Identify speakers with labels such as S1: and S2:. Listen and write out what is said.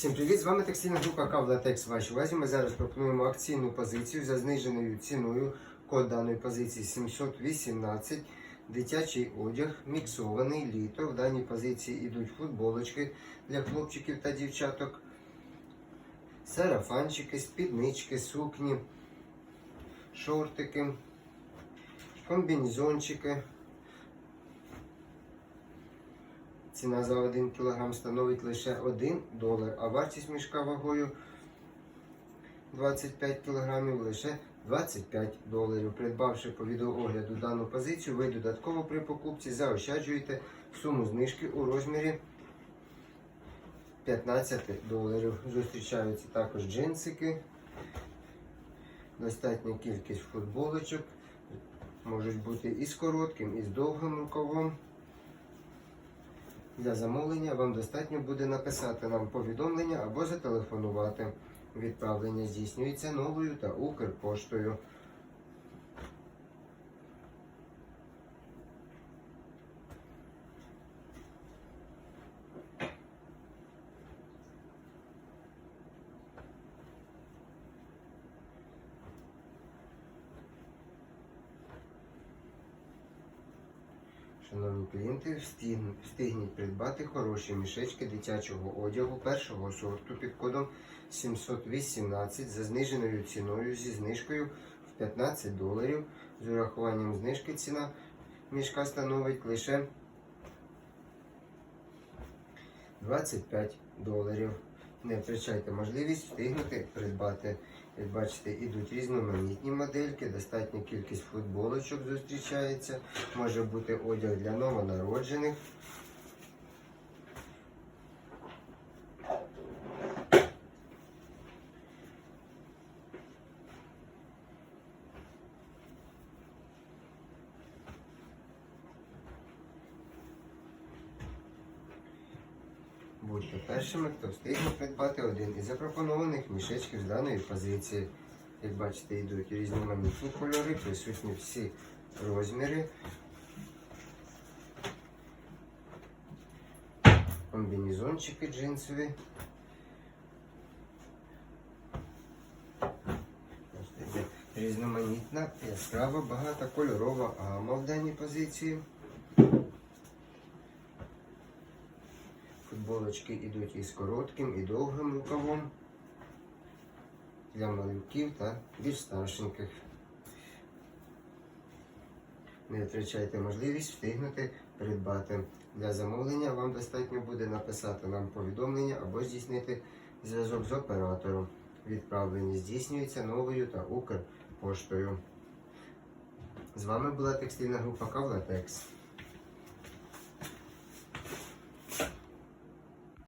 S1: Всім привіт! З вами текстильна група Кавлатекс. Вашій увазі ми зараз пропонуємо акційну позицію за зниженою ціною. Код даної позиції 718. Дитячий одяг, міксований літо. В даній позиції йдуть футболочки для хлопчиків та дівчаток, сарафанчики, спіднички, сукні, шортики, комбінезончики. Ціна за 1 кг становить лише 1 долар, а вартість мішка вагою 25 кг лише 25 доларів. Придбавши по відеоогляду дану позицію, ви додатково при покупці заощаджуєте суму знижки у розмірі 15 доларів. Зустрічаються також джинсики, достатня кількість футболочок, можуть бути і з коротким, і з довгим рукавом. Для замовлення вам достатньо буде написати нам повідомлення або зателефонувати. Відправлення здійснюється новою та Укрпоштою. Шановні клієнти, встигніть придбати хороші мішечки дитячого одягу першого сорту під кодом 718 за зниженою ціною зі знижкою в 15 доларів. З урахуванням знижки ціна мішка становить лише 25 доларів. Не втрачайте можливість встигнути придбати. Як бачите, ідуть різноманітні модельки, достатня кількість футболочок зустрічається. Може бути одяг для новонароджених. Будьте першими, хто встигне придбати один із запропонованих мішечків з даної позиції. Як бачите, йдуть різноманітні кольори, присутні всі розміри. Комбінезончики джинсові. Різноманітна, яскрава, багатокольорова гама в даній позиції. Футболочки йдуть із коротким і довгим рукавом для малюків та більш старшеньких. Не втрачайте можливість встигнути придбати. Для замовлення вам достатньо буде написати нам повідомлення або здійснити зв'язок з оператором. Відправлення здійснюється новою та Укрпоштою. З вами була текстильна група Кавлатекс.